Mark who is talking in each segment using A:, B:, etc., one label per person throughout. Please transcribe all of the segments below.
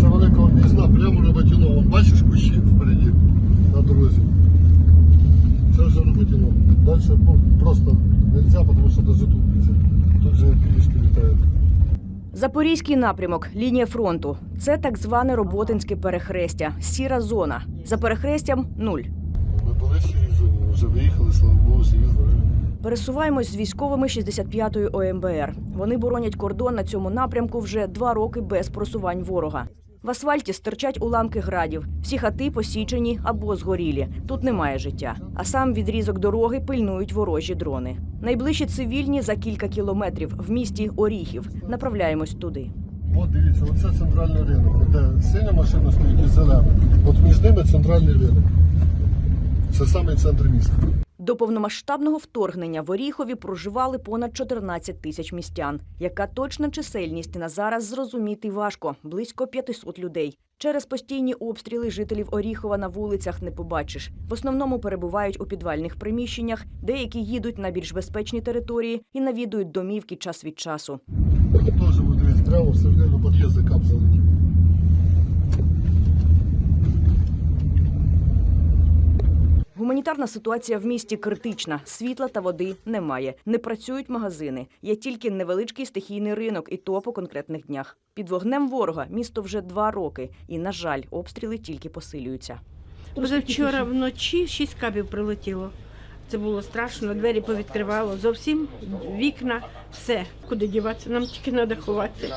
A: це велика об'їзна, прямо Роботіно. Вон, бачиш кущі впереді на дорозі. Це вже Роботіно. Далі ну, просто не можна, тому що навіть тут нельзя. Тут же пішки літають.
B: Запорізький напрямок, лінія фронту. Це так зване роботинське перехрестя, сіра зона. За перехрестям нуль.
A: Ми були всі зоні, вже виїхали, слава Богу, всі здорові.
B: Пересуваємось з військовими 65-ї ОМБР. Вони боронять кордон на цьому напрямку вже два роки без просувань ворога. В асфальті стирчать уламки градів. Всі хати посічені або згорілі. Тут немає життя. А сам відрізок дороги пильнують ворожі дрони. Найближчі цивільні за кілька кілометрів в місті Оріхів. Направляємось туди.
A: От дивіться, оце центральний ринок, де синя машина стоїть і зелена. От між ними центральний ринок. Це самий центр міста.
B: До повномасштабного вторгнення в Оріхові проживали понад 14 тисяч містян. Яка точна чисельність на зараз зрозуміти важко близько 500 людей. Через постійні обстріли жителів Оріхова на вулицях не побачиш. В основному перебувають у підвальних приміщеннях, деякі їдуть на більш безпечні території і навідують домівки час від часу.
A: Теж вот дивись,
B: Гуманітарна ситуація в місті критична. Світла та води немає. Не працюють магазини. Є тільки невеличкий стихійний ринок, і то по конкретних днях. Під вогнем ворога місто вже два роки, і на жаль, обстріли тільки посилюються.
C: Позавчора вночі шість кабів прилетіло. Це було страшно, двері повідкривало, зовсім вікна, все. Куди діватися, нам тільки треба ховати.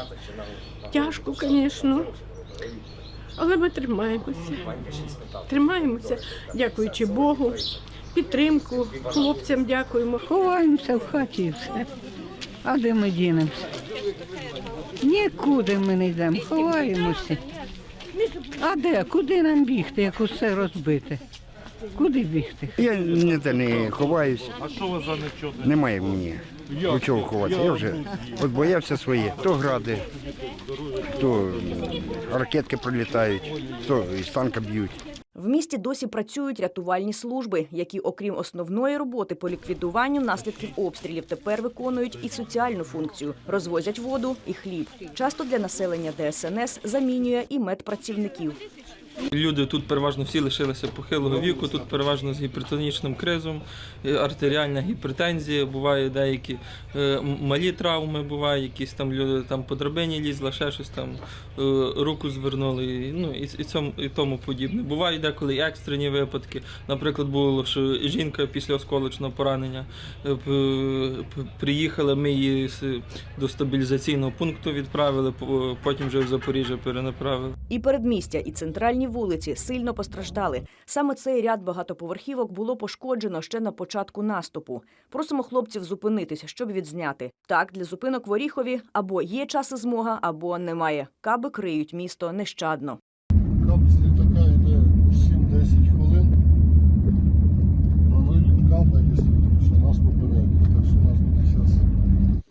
C: Тяжко, звісно. Але ми тримаємося. Тримаємося, дякуючи Богу, підтримку, хлопцям дякуємо.
D: Ховаємося в хаті і все. А де ми дінемося? Нікуди ми не йдемо, ховаємося. А де? Куди нам бігти, як усе розбите? Куди бігти?
E: Я ніде не ховаюсь. А що вас за нечоти? Немає мені. До чого ховатися? Я вже от боявся своє. То гради, то ракетки прилітають, то із танка б'ють.
B: В місті досі працюють рятувальні служби, які, окрім основної роботи по ліквідуванню наслідків обстрілів, тепер виконують і соціальну функцію, розвозять воду і хліб. Часто для населення ДСНС замінює і медпрацівників.
F: Люди тут переважно всі лишилися похилого віку, тут переважно з гіпертонічним кризом, е, артеріальна гіпертензія, буває деякі е, малі травми, буває, якісь там люди там по драбині лізла, ще щось там, е, руку звернули, ну і, і, цьому, і тому подібне. Бувають деколи екстрені випадки. Наприклад, було, що жінка після осколочного поранення приїхала, ми її до стабілізаційного пункту відправили, потім вже в Запоріжжя перенаправили.
B: І передмістя, і центральні вулиці сильно постраждали. Саме цей ряд багатоповерхівок було пошкоджено ще на початку наступу. Просимо хлопців зупинитися, щоб відзняти. Так, для зупинок в Оріхові або є час і змога, або немає. Каби криють місто нещадно.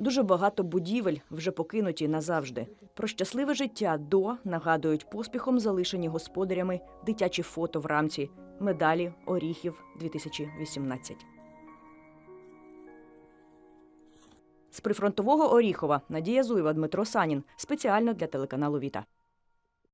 B: Дуже багато будівель вже покинуті назавжди. Про щасливе життя до нагадують поспіхом залишені господарями дитячі фото в рамці медалі Оріхів 2018. З прифронтового Оріхова Надія Зуєва, Дмитро Санін спеціально для телеканалу Віта.